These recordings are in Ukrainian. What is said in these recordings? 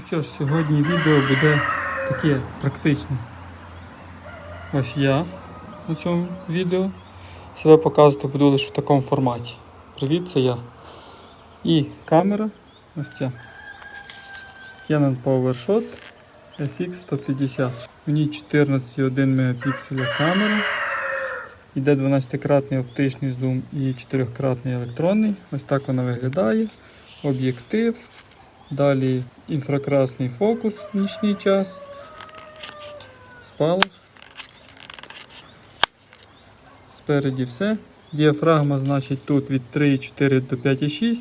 Ну що ж, сьогодні відео буде таке практичне. Ось я на цьому відео. Себе показувати буду лише в такому форматі. Привіт, це я. І камера. Ось ця. Canon PowerShot SX150. В ній 14,1 мегапікселя камера. Іде 12-кратний оптичний зум і 4-кратний електронний. Ось так вона виглядає. Об'єктив. Далі інфракрасний фокус в нічний час. Спалах. Спереді все. Діафрагма, значить, тут від 3,4 до 5,6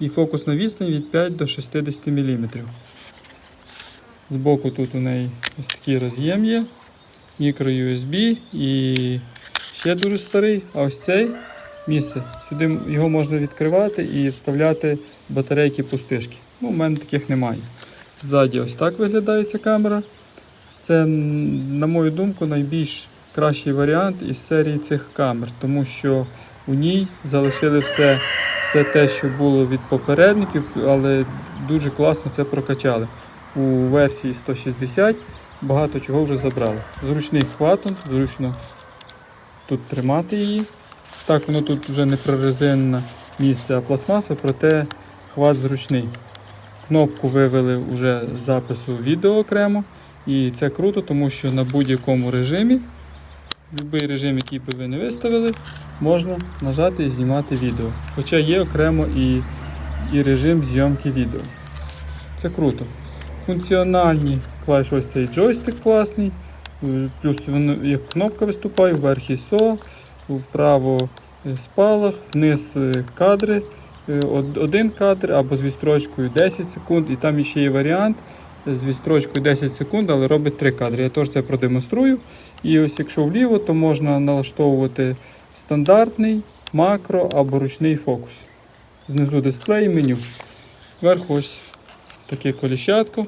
і фокусна відстань від 5 до 60 мм. Збоку тут у неї ось такий роз'єм є, мікро USB і ще дуже старий. А ось цей місце. Сюди його можна відкривати і вставляти батарейки пустишки. Ну, у мене таких немає. Ззаді ось так виглядає ця камера. Це, на мою думку, найбільш кращий варіант із серії цих камер, тому що у ній залишили все, все те, що було від попередників, але дуже класно це прокачали. У версії 160 багато чого вже забрали. Зручний хватом, зручно тут тримати її. Так, воно тут вже не прорезинне місце, а пластмаса, проте хват зручний. Кнопку вивели вже запису відео окремо. І це круто, тому що на будь-якому режимі, будь-який режим, який би ви не виставили, можна нажати і знімати відео. Хоча є окремо і, і режим зйомки відео. Це круто. Функціональні клавіші, ось цей джойстик класний. е, Плюс як кнопка виступає, вверх ISO, вправо е, спалах, вниз е, кадри. Е, од- Один кадр або з відстрочкою 10 секунд, і там ще є варіант з відстрочкою 10 секунд, але робить 3 кадри. Я теж це продемонструю. І ось якщо вліво, то можна налаштовувати стандартний, макро або ручний фокус. Знизу дисплей, меню. Вверху ось таке коліщатко.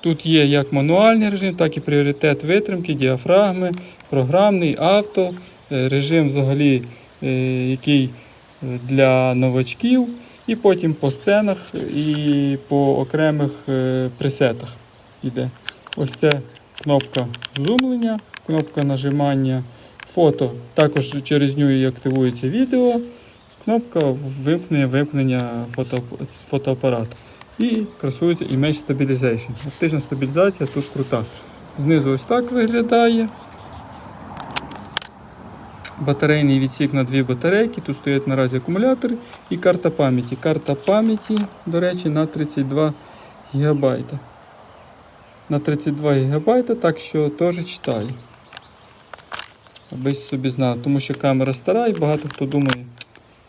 Тут є як мануальний режим, так і пріоритет витримки, діафрагми, програмний, авто, е, режим взагалі, е, який е, для новачків, і потім по сценах і по окремих е, пресетах йде. Ось це кнопка зумлення, кнопка нажимання фото. Також через нього і активується відео, кнопка вимкнення вимкнення фото, фотоапарату. І красується Image Stabilization. Оптична стабілізація тут крута. Знизу ось так виглядає. Батарейний відсік на дві батарейки. Тут стоять наразі акумулятори і карта пам'яті. Карта пам'яті, до речі, на 32 ГБ. На 32 ГБ, так що теж читаю. Аби собі знав, тому що камера стара і багато хто думає,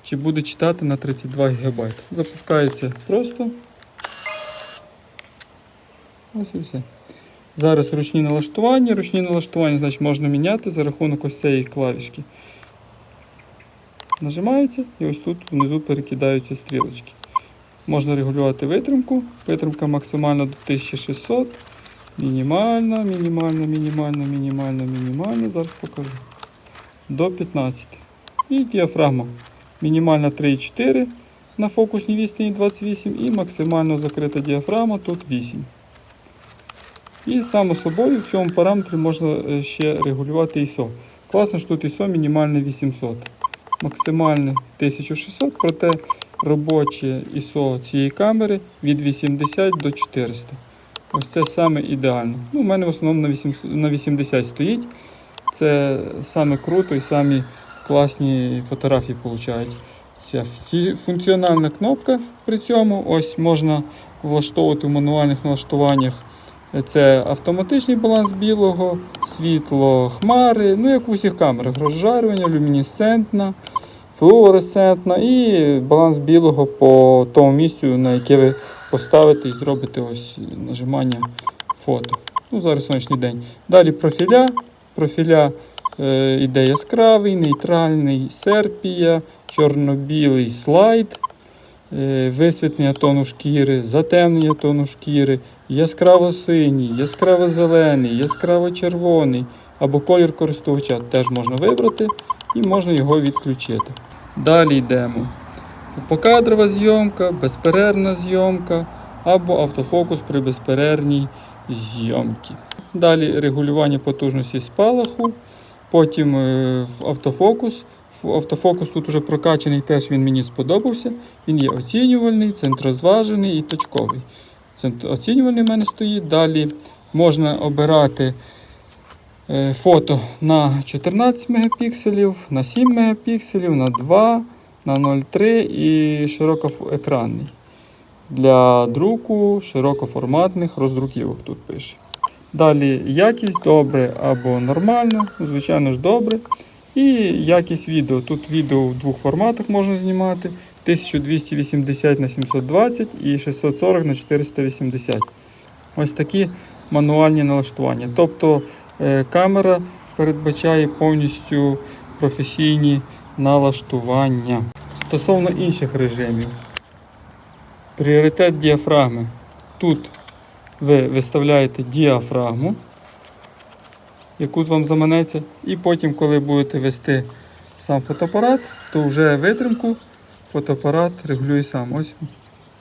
чи буде читати на 32 ГБ. Запускається просто. Ось і все. Зараз ручні налаштування. Ручні налаштування значить, можна міняти за рахунок ось цієї клавішки. Нажимається і ось тут внизу перекидаються стрілочки. Можна регулювати витримку. Витримка максимальна до 1600. Мінімальна, мінімальна, мінімальна, мінімальна, мінімальна. Зараз покажу. До 15. І діафрагма. Мінімальна 3,4 на фокусній відстані 28 і максимально закрита діафрагма тут 8. І само собою в цьому параметрі можна е, ще регулювати ISO. Класно, що тут ISO мінімальне 800, максимальне 1600, проте робоче ISO цієї камери від 80 до 400. Ось це саме ідеально. Ну, у мене в основному на 800 на 80 стоїть. Це саме круто і самі класні фотографії получають. Ця функціональна кнопка при цьому ось можна влаштовувати в мануальних налаштуваннях. Це автоматичний баланс білого, світло хмари, ну як в усіх камерах, розжарювання, люмінесцентна, флуоресцентна і баланс білого по тому місцю, на яке ви поставите і зробите ось нажимання фото. Ну, Зараз сонячний день. Далі профіля. Профіля е, іде яскравий, нейтральний серпія, чорно-білий слайд. Е, висвітлення тону шкіри, затемнення тону шкіри, яскраво-синій, яскраво-зелений, яскраво-червоний або колір користувача теж можна вибрати і можна його відключити. Далі йдемо. Покадрова зйомка, безперервна зйомка, або автофокус при безперервній зйомці. Далі регулювання потужності спалаху, потім е, автофокус. Автофокус тут уже прокачаний, теж він мені сподобався. Він є оцінювальний, центрозважений і точковий. Цент- Оцінювальний в мене стоїть. Далі можна обирати е, фото на 14 мегапікселів, на 7 мегапікселів, на 2, на 0,3 і широкоекранний. Для друку широкоформатних роздруківок тут пише. Далі якість добре або нормально, звичайно ж добре. І якість відео. Тут відео в двох форматах можна знімати: 1280 на 720 і 640 на 480. Ось такі мануальні налаштування. Тобто е, камера передбачає повністю професійні налаштування. Стосовно інших режимів, пріоритет діафрагми. Тут ви виставляєте діафрагму, яку вам заманеться, і потім, коли будете вести сам фотоапарат, то вже витримку фотоапарат регулює сам. Ось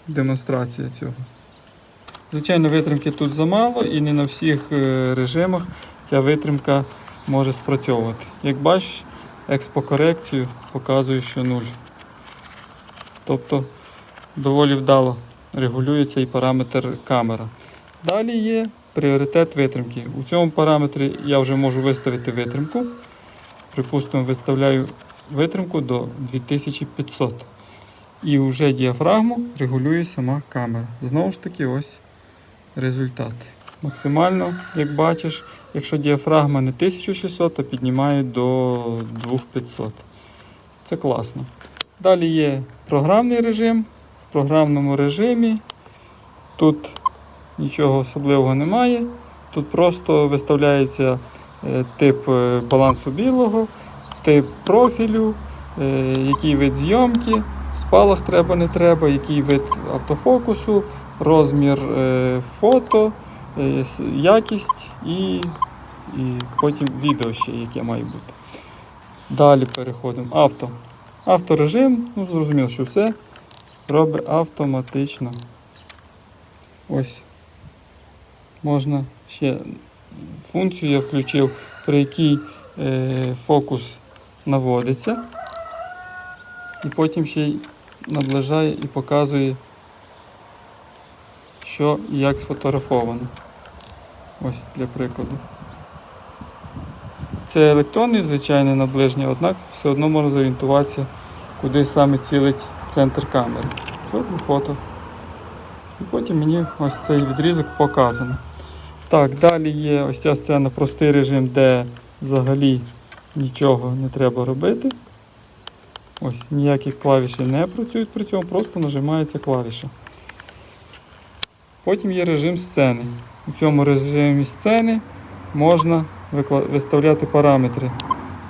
демонстрація цього. Звичайно, витримки тут замало і не на всіх е, режимах ця витримка може спрацьовувати. Як бачиш, експокорекцію показує, що 0. Тобто доволі вдало регулюється і параметр камера. Далі є пріоритет витримки. У цьому параметрі я вже можу виставити витримку. Припустимо, виставляю витримку до 2500. І вже діафрагму регулює сама камера. Знову ж таки, ось результат. Максимально, як бачиш, якщо діафрагма не 1600, то піднімає до 2500. Це класно. Далі є програмний режим. В програмному режимі тут нічого особливого немає. Тут просто виставляється е, тип е, балансу білого, тип профілю, е, який вид зйомки, спалах треба, не треба, який вид автофокусу, розмір е, фото, е, якість і, і потім відео ще, яке має бути. Далі переходимо. Авто. Авторежим, ну зрозуміло, що все робить автоматично. Ось. Можна ще функцію я включив, при якій е, фокус наводиться. І потім ще й наближає і показує, що і як сфотографовано. Ось для прикладу. Це електронне звичайне наближення, однак все одно можна зорієнтуватися, куди саме цілить центр камери. Роблю фото. І потім мені ось цей відрізок показано. Так, далі є ось ця сцена простий режим, де взагалі нічого не треба робити. Ось ніякі клавіші не працюють при цьому, просто нажимається клавіша. Потім є режим сцени. У цьому режимі сцени можна виставляти параметри.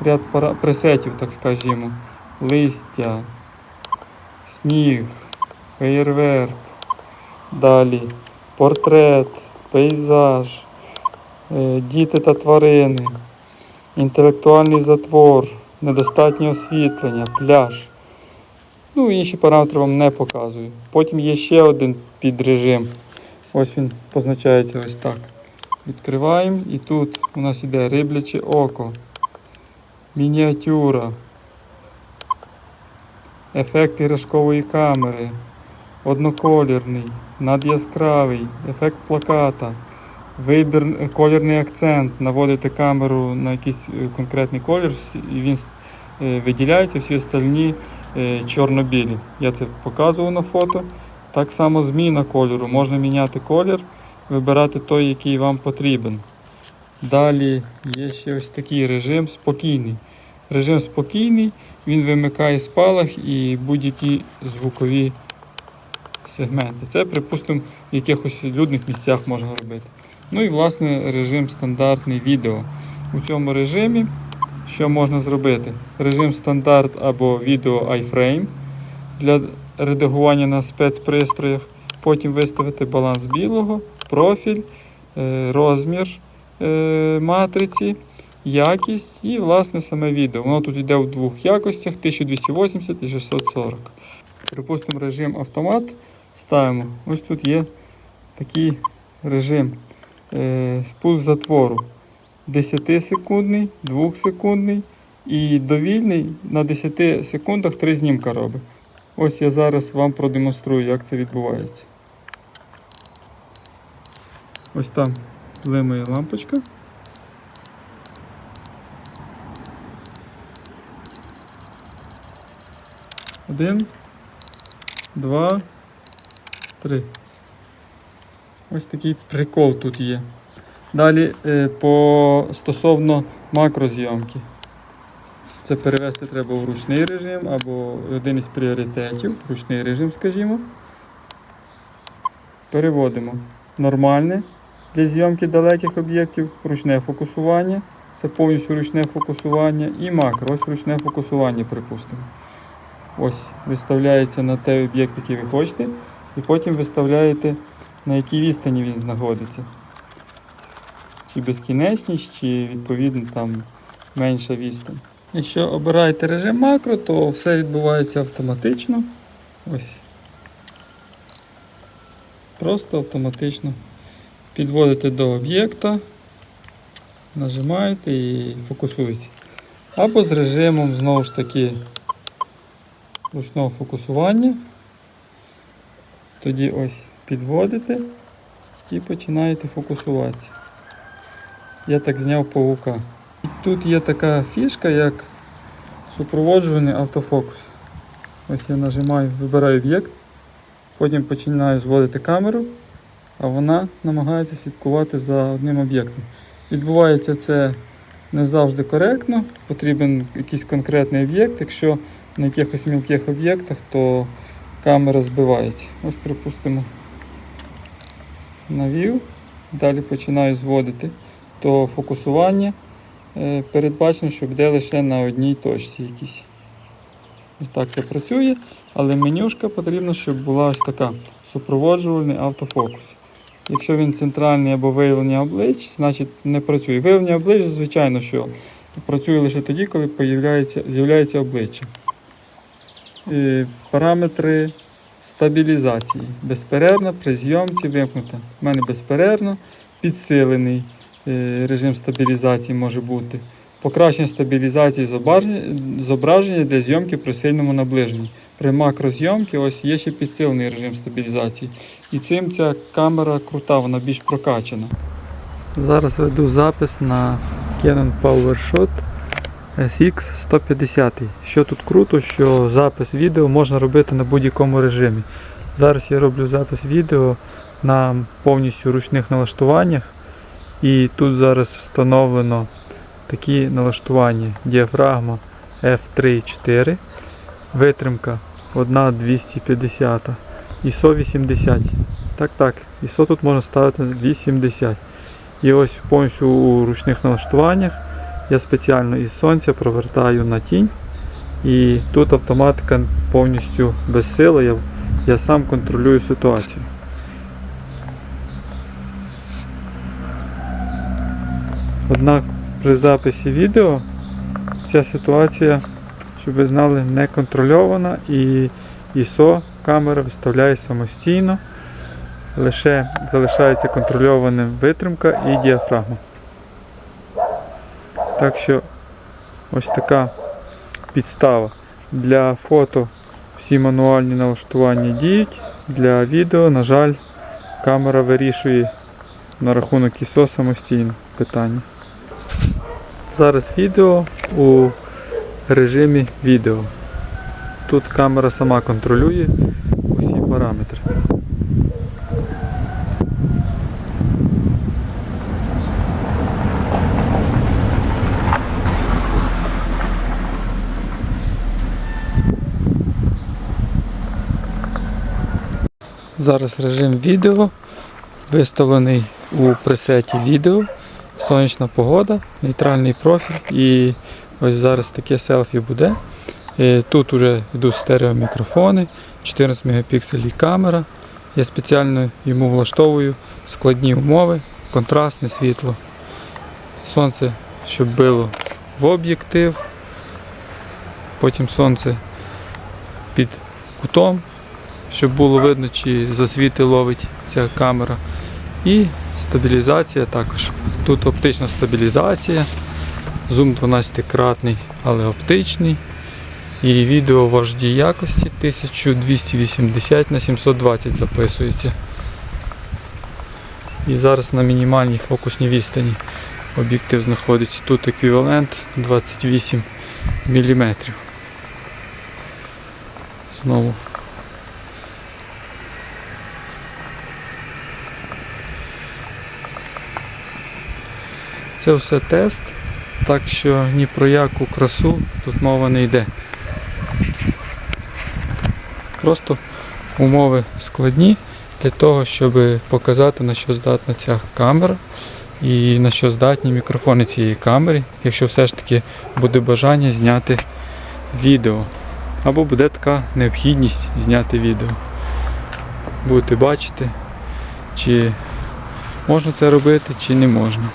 Ряд пара... пресетів, так скажімо. Листя, сніг, феєрверк. Далі портрет, пейзаж, е, діти та тварини, інтелектуальний затвор, недостатнє освітлення, пляж. Ну, інші параметри вам не показую. Потім є ще один підрежим. Ось він позначається ось так. Відкриваємо і тут у нас іде рибляче око, мініатюра, ефект іграшкової камери, одноколірний, надяскравий, ефект плаката, вибір, е, колірний акцент, наводити камеру на якийсь е, конкретний колір, і він е, виділяється, всі остальні чорно-білі. Я це показував на фото. Так само зміна кольору. Можна міняти колір, вибирати той, який вам потрібен. Далі є ще ось такий режим спокійний. Режим спокійний, він вимикає спалах і будь-які звукові сегменти. Це, припустимо, в якихось людних місцях можна робити. Ну і власне режим стандартний відео. У цьому режимі що можна зробити? Режим стандарт або відео iFrame для редагування на спецпристроях. Потім виставити баланс білого, профіль, е, розмір е, матриці, якість і власне саме відео. Воно тут йде в двох якостях 1280 і 640. Припустимо, режим автомат ставимо. Ось тут є такий режим. Е, спуск затвору 10-секундний, 2-секундний і довільний на 10 секундах 3 знімка робить. Ось я зараз вам продемонструю, як це відбувається. Ось там блимає лампочка. Один, два, три. Ось такий прикол тут є. Далі е, по стосовно макрозйомки. Це перевести треба в ручний режим або один із пріоритетів, ручний режим, скажімо. Переводимо нормальне для зйомки далеких об'єктів, ручне фокусування. Це повністю ручне фокусування і макро. Ось ручне фокусування, припустимо. Ось виставляється на той об'єкт, який ви хочете, і потім виставляєте, на якій відстані він знаходиться. Чи безкінечність, чи відповідно там менша відстань. Якщо обираєте режим макро, то все відбувається автоматично. Ось. Просто автоматично. Підводите до об'єкта, нажимаєте і фокусується. Або з режимом знову ж таки ручного фокусування. Тоді ось підводите і починаєте фокусуватися. Я так зняв павука. І Тут є така фішка, як супроводжуваний автофокус. Ось я нажимаю, вибираю об'єкт, потім починаю зводити камеру, а вона намагається слідкувати за одним об'єктом. Відбувається це не завжди коректно, потрібен якийсь конкретний об'єкт. Якщо на якихось мілких об'єктах, то камера збивається. Ось, припустимо, навів, далі починаю зводити, то фокусування е, передбачено, що буде лише на одній точці якійсь. Ось так це працює, але менюшка потрібна, щоб була ось така супроводжувальний автофокус. Якщо він центральний або виявлення облич, значить не працює. Виявлення облич, звичайно, що працює лише тоді, коли з'являється обличчя. Е, Параметри стабілізації. Безперервно при зйомці вимкнута. У мене безперервно підсилений е, режим стабілізації може бути. Покращення стабілізації зображення, для зйомки при сильному наближенні. При макрозйомці ось є ще підсилений режим стабілізації. І цим ця камера крута, вона більш прокачана. Зараз веду запис на Canon PowerShot SX150. Що тут круто, що запис відео можна робити на будь-якому режимі. Зараз я роблю запис відео на повністю ручних налаштуваннях. І тут зараз встановлено такі налаштування. Діафрагма F3.4, витримка 1,250, ISO 80. Так, так, ISO тут можна ставити 80. І ось повністю у ручних налаштуваннях я спеціально із сонця провертаю на тінь. І тут автоматика повністю без сили, я, я сам контролюю ситуацію. Однак при записі відео ця ситуація, щоб ви знали, не контрольована і ISO камера виставляє самостійно. Лише залишається контрольованим витримка і діафрагма. Так що ось така підстава. Для фото всі мануальні налаштування діють. Для відео, на жаль, камера вирішує на рахунок ISO самостійно питання. Зараз відео у режимі відео. Тут камера сама контролює усі параметри. Зараз режим відео виставлений у пресеті відео, сонячна погода, нейтральний профіль і ось зараз таке селфі буде. Е, Тут вже йдуть стереомікрофони, 14 мегапікселів камера. Я спеціально йому влаштовую складні умови, контрастне світло. Сонце, щоб било в об'єктив, потім сонце під кутом, щоб було видно, чи засвіти ловить ця камера. І стабілізація також. Тут оптична стабілізація, зум 12-кратний, але оптичний. І відео в HD якості 1280 на 720 записується. І зараз на мінімальній фокусній відстані об'єктив знаходиться. Тут еквівалент 28 мм. Знову. Це все тест, так що ні про яку красу тут мова не йде. Просто умови складні для того, щоб показати на що здатна ця камера і на що здатні мікрофони цієї камери, якщо все ж таки буде бажання зняти відео. Або буде така необхідність зняти відео. Будете бачити, чи можна це робити, чи не можна.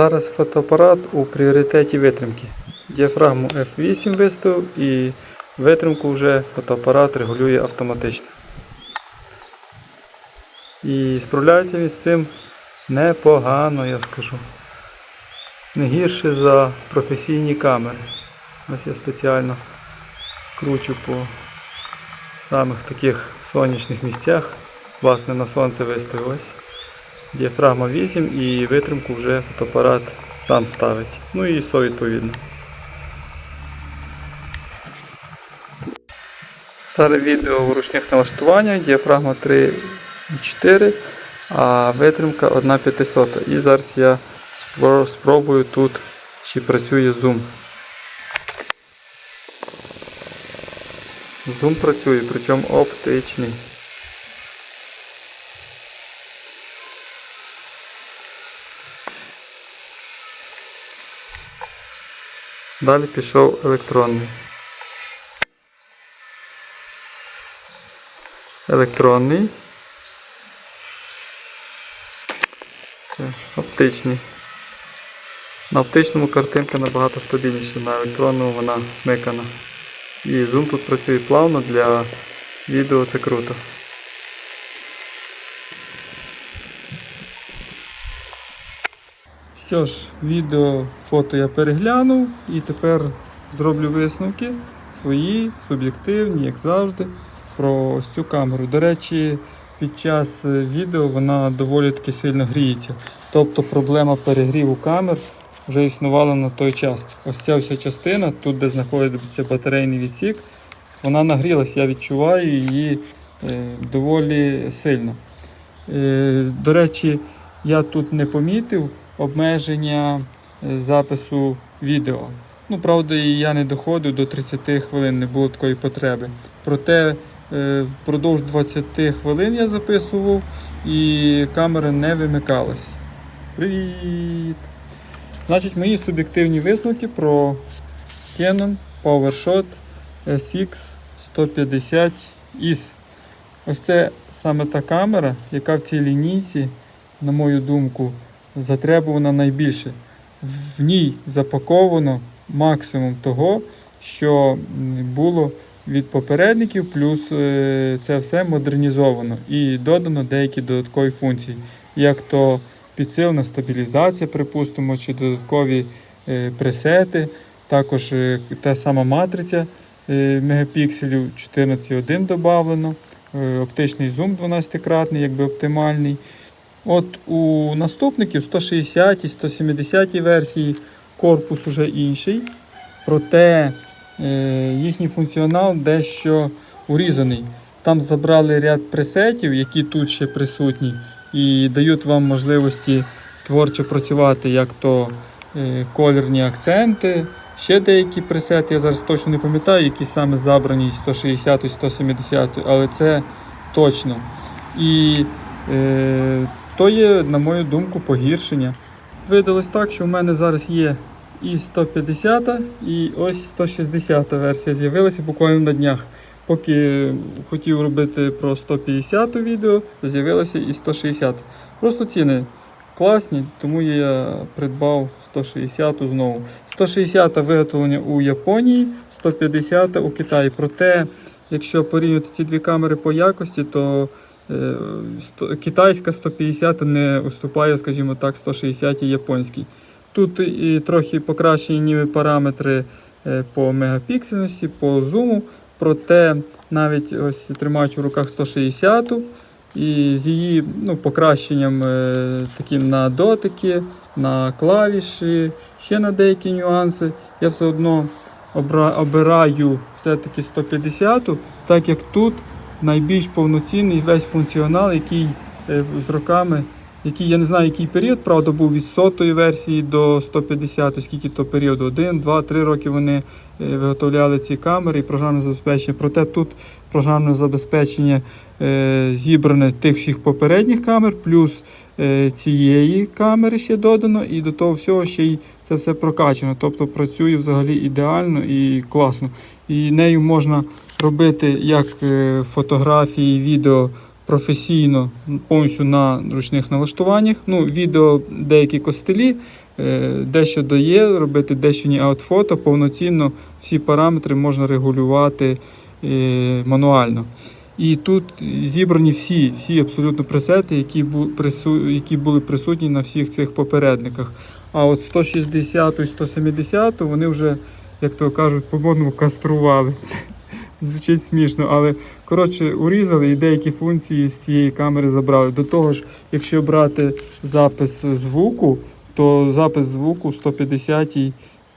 Зараз фотоапарат у пріоритеті витримки. Діафрагму F8 виставив і витримку вже фотоапарат регулює автоматично. І справляється він з цим непогано, я скажу. Не гірше за професійні камери. Ось я спеціально кручу по самих таких сонячних місцях. Власне на сонце виставив ось. Діафрагма 8 і витримку вже фотоапарат сам ставить. Ну і ISO відповідно. Зараз відео в ручних налаштуваннях, діафрагма 3,4, а витримка 1,500. І зараз я спробую тут, чи працює зум. Зум працює, причому оптичний. Далі пішов електронний. Електронний. Все, оптичний. На оптичному картинка набагато стабільніша, на електронному вона смикана. І зум тут працює плавно для відео це круто. Що ж, відео, фото я переглянув і тепер зроблю висновки свої, суб'єктивні, як завжди, про ось цю камеру. До речі, під час е, відео вона доволі таки сильно гріється. Тобто проблема перегріву камер вже існувала на той час. Ось ця вся частина, тут де знаходиться батарейний відсік, вона нагрілася, я відчуваю її е, доволі сильно. Е, До речі, я тут не помітив обмеження е, запису відео. Ну, правда, я не доходив до 30 хвилин, не було такої потреби. Проте е, впродовж 20 хвилин я записував і камера не вимикалась. Привіт! Значить, мої суб'єктивні висновки про Canon PowerShot SX 150 IS. Ось це саме та камера, яка в цій лінійці, на мою думку, затребувана найбільше. В ній запаковано максимум того, що було від попередників, плюс е, це все модернізовано і додано деякі додаткові функції, як то підсилена стабілізація, припустимо, чи додаткові е, пресети, також е, та сама матриця мегапікселів 14.1 додавлено, е, оптичний зум 12-кратний, якби оптимальний. От у наступників 160 170 версії корпус уже інший, проте е, їхній функціонал дещо урізаний. Там забрали ряд пресетів, які тут ще присутні, і дають вам можливості творчо працювати, як то е, колірні акценти, ще деякі пресети, я зараз точно не пам'ятаю, які саме забрані із 160 і 170, але це точно. І е, то є, на мою думку, погіршення. Видалось так, що в мене зараз є і 150, і ось 160 версія з'явилася буквально на днях. Поки хотів робити про 150 відео, з'явилося і 160. Просто ціни класні, тому я придбав 160 знову. 160 виготовлення у Японії, 150 у Китаї. Проте, якщо порівнювати ці дві камери по якості, то китайська 150 не уступає, скажімо так, 160 японській. Тут і трохи покращені параметри е, по мегапіксельності, по зуму. Проте навіть ось тримаючи в руках 160 і з її ну, покращенням е, таким на дотики, на клавіші, ще на деякі нюанси, я все одно обираю все-таки 150, так як тут найбільш повноцінний весь функціонал, який е, з роками, який я не знаю, який період, правда, був від 100 версії до 150, скільки то періоду, 1, 2, 3 роки вони е, виготовляли ці камери і програмне забезпечення. Проте тут програмне забезпечення е, зібране тих всіх попередніх камер, плюс цієї камери ще додано, і до того всього ще й це все прокачано. Тобто працює взагалі ідеально і класно. І нею можна робити як е, фотографії, відео професійно, повністю на ручних налаштуваннях. Ну, відео деякі костелі е, дещо дає робити, дещо ні. А от фото повноцінно всі параметри можна регулювати е, мануально. І тут зібрані всі, всі абсолютно пресети, які, які були присутні на всіх цих попередниках. А от 160 і 170 вони вже, як то кажуть, по-модному кастрували. Звучить смішно, але коротше урізали і деякі функції з цієї камери забрали. До того ж, якщо брати запис звуку, то запис звуку 150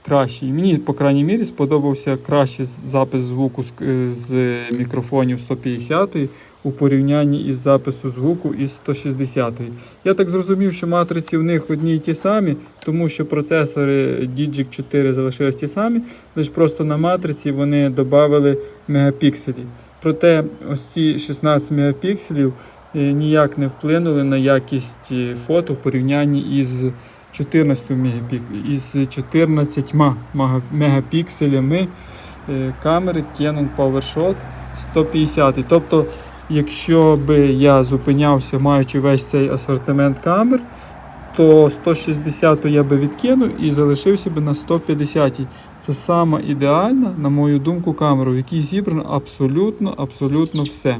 кращий. Мені, по крайній мірі, сподобався краще запис звуку з, е, з мікрофонів 150 у порівнянні із запису звуку із 160. Я так зрозумів, що матриці в них одні й ті самі, тому що процесори Digic 4 залишились ті самі, лише просто на матриці вони додали мегапікселів. Проте ось ці 16 мегапікселів е, ніяк не вплинули на якість е, фото в порівнянні із 14 мегапік... із 14 мегапікселями е, камери Canon PowerShot 150. Тобто, якщо би я зупинявся, маючи весь цей асортимент камер, то 160 я би відкинув і залишився би на 150. Це сама ідеальна, на мою думку, камера, в якій зібрано абсолютно, абсолютно все.